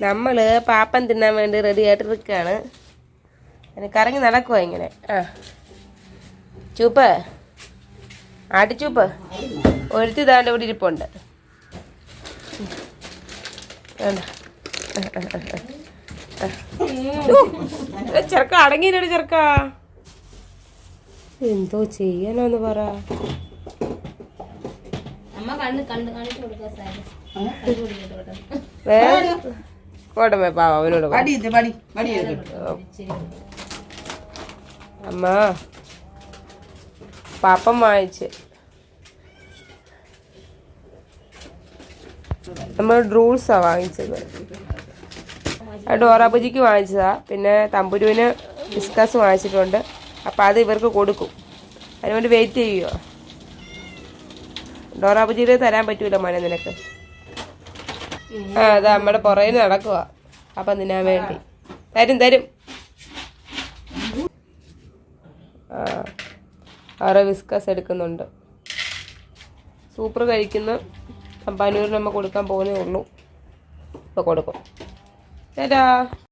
നമ്മൾ പാപ്പം തിന്നാൻ വേണ്ടി റെഡി ആയിട്ട് നിൽക്കുകയാണ് അതിന് കറങ്ങി നടക്കുവാ ഇങ്ങനെ. ആ. ചൂപ്പ്. ആട്ടിച്ചൂപ്പ് ഒരുത്തി താണ്ട് ഇവിടെ ഇരിപ്പുണ്ട്. ചെറുക്ക അടങ്ങിയില്ലടി ചെറുക്ക. എന്തോ ചെയ്യാനോന്ന് പറ. വേറെ പറ. വടി ഇത് വടി വടി എടുക്ക്. ഇച്ചിരി അമ്മ പാപ്പം വാങ്ങിച്ച്. നമ്മൾ ഡ്രൂൾസാ വാങ്ങിച്ചത്. ഡോറാബുജിക്ക് വാങ്ങിച്ചതാ. പിന്നെ തമ്പുരുവിന് ബിസ്കസ് വാങ്ങിച്ചിട്ടുണ്ട്. അപ്പം അത് ഇവർക്ക് കൊടുക്കും. അതിനുവേണ്ടി വെയിറ്റ് ചെയ്യുമോ ഡോറാബുജിയിൽ തരാൻ പറ്റൂല മോനെ നിനക്ക്. ആ അതാ നമ്മുടെ പുറകിൽ നടക്കുക അപ്പം തിന്നാൻ വേണ്ടി. തരും തരും. ആ ആറ് വിസ്കസ് എടുക്കുന്നുണ്ട്. സൂപ്പർ കഴിക്കുന്ന. തമ്പാനൂരിന് നമ്മൾ കൊടുക്കാൻ പോകുന്നേ ഉള്ളൂ. ഇപ്പൊ കൊടുക്കും. ചേട്ടാ